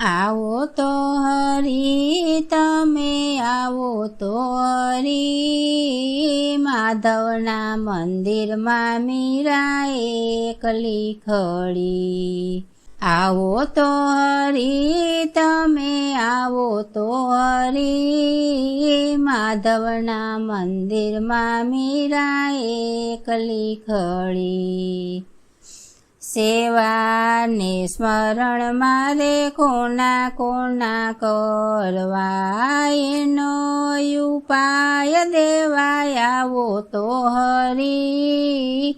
આવો તો હરી, તમે આવો તો હરી. માધવના મંદિરમાં મીરા કલી ખડી આવો તો હરી, તમે આવો તો હરી. માધવના મંદિરમાં મીરા કલી ખડી સેવા ને સ્મરણ મારે કોના કોના કરવા એનો ઉપાય દેવાય આવો તો હરી.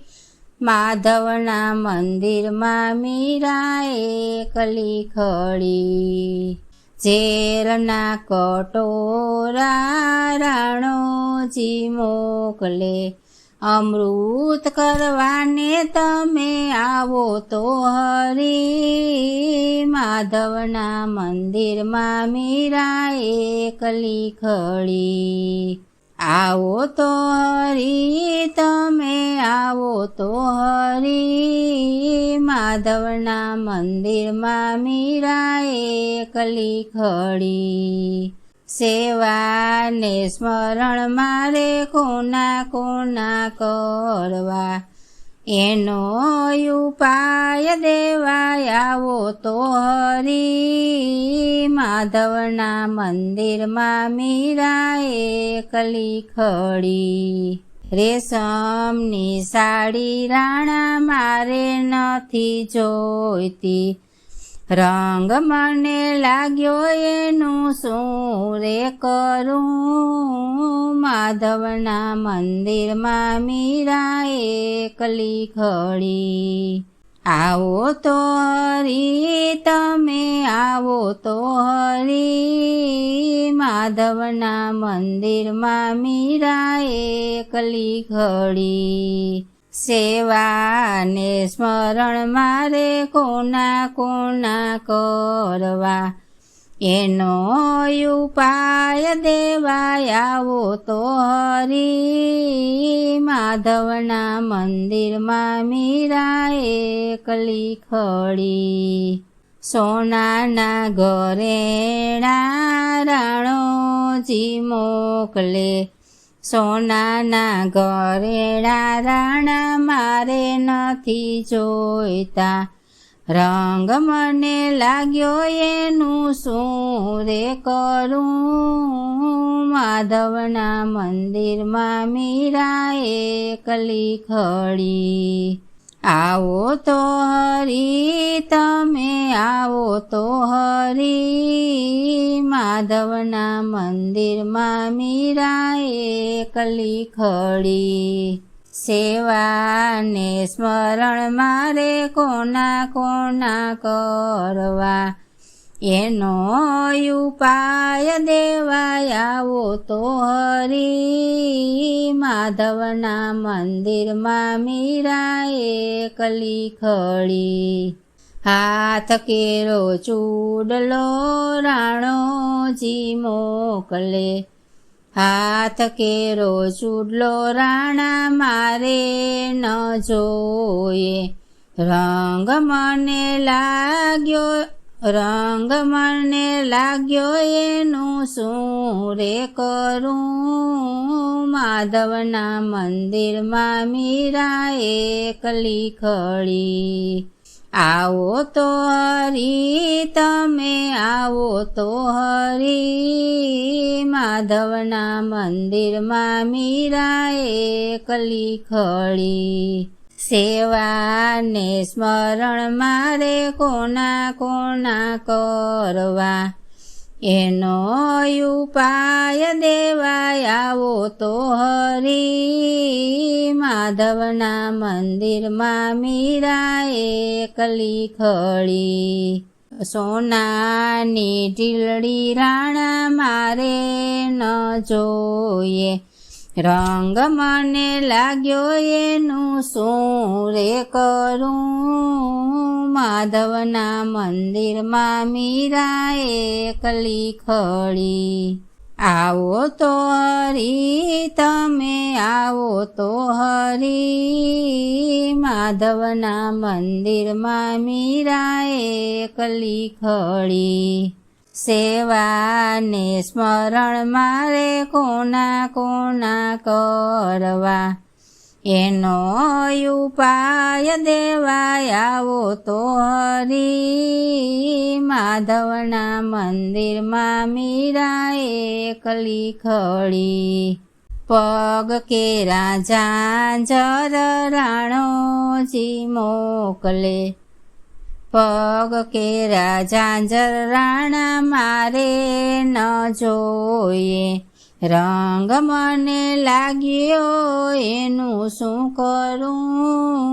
માધવના મંદિરમાં મીરાએ કલી ખડી ઝેરના કટોરા રાણોજી મોકલે. અમૃત કરવાને તમે આવો તો હરી. માધવના મંદિરમાં મીરા કલી ખડી આવો તો હરી, તમે આવો તો હરી. માધવના મંદિરમાં મીરા કલી ખડી સેવા ને સ્મરણ મારે કોના કોના કરવા? એનો ઉપાય દેવાય, આવો તો હરી માધવના મંદિરમાં મીરાએ કલી ખડી. રેશમની સાડી રાણા મારે નથી જોઈતી. રંગ મને લાગ્યો એનું શું રે કરું. માધવના મંદિરમાં મીરાએ કલી ખડી આવો તો હરી, તમે આવો તો હરી. માધવના મંદિરમાં મીરાએ કલી ખડી સેવા ને સ્મરણ મારે કોના કોના કરવા? એનો ઉપાય દેવાય, આવો તો હરી માધવના મંદિરમાં મીરાએ કલી ખડી સોનાના ઘરેણા રાણોજી મોકલે સોનાના ગરેડા રાણા મારે નથી જોઈતા. રંગ મને લાગ્યો એનું શું રે કરું? માધવના મંદિરમાં મીરાએ કલી ખડી આવો તો હરી, તમે આવો તો હરી. માધવના મંદિરમાં મીરાએ કલી ખડી. સેવાને સ્મરણ મારે કોના કોના કરવા? એનો ઉપાય દેવાય આવો તો હરી. માધવના મંદિરમાં મીરાએ કલી ખડી. હાથ કેરો ચૂડલો રાણોજી મોકલે. હાથ કેરો ચૂડલો, રાણા મારે ન જોઈએ રંગ મને લાગ્યો, રંગ મને લાગ્યો, એનું શું રે કરું? માધવના મંદિરમાં મીરાએ કલી ખડી આવો તો હરી, તમે આવો તો હરી. માધવના મંદિરમાં મીરાએ કલી ખડી સેવા ને સ્મરણ મારે કોના કોના કરવા? એનો ઉપાય દેવાય આવો તો હરી માધવના મંદિરમાં મીરાએ કલી ખડી સોનાની ઢીલડી રાણા મારે ન જોઈએ. રંગ મને લાગ્યો એનું શું રે કરું. માધવના મંદિરમાં મીરા કલી ખડી આવો તો હરી, તમે આવો તો હરી. માધવના મંદિરમાં મીરા કલી ખડી સેવાને સ્મરણ મારે કોના કોના કરવા? એનો ઉપાય દેવાય આવો તો હરી માધવના મંદિરમાં મીરાએ કલી ખડી પગ કે રાજા જર રાણોજી મોકલે. પગ કે રાજા રાણા મારે ન જોઈએ રંગ મને લાગ્યો એનું શું કરું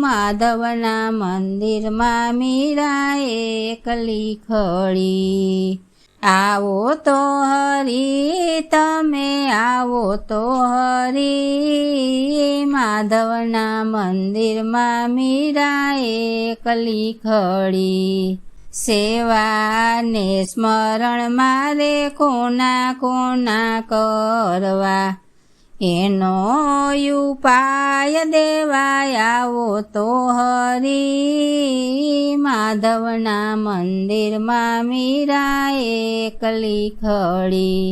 માધવના મંદિરમાં મીરાએ કલી ખડી આવો તો હરી, તમે આવો તો હરી. માધવના મંદિરમાં મીરાએ કલી ખડી સેવાને સ્મરણ મારે કોના કોના કરવા. એનો ઉપાય દેવાય આવો તો હરી. માધવના મંદિરમાં મીરાએ કલી ખડી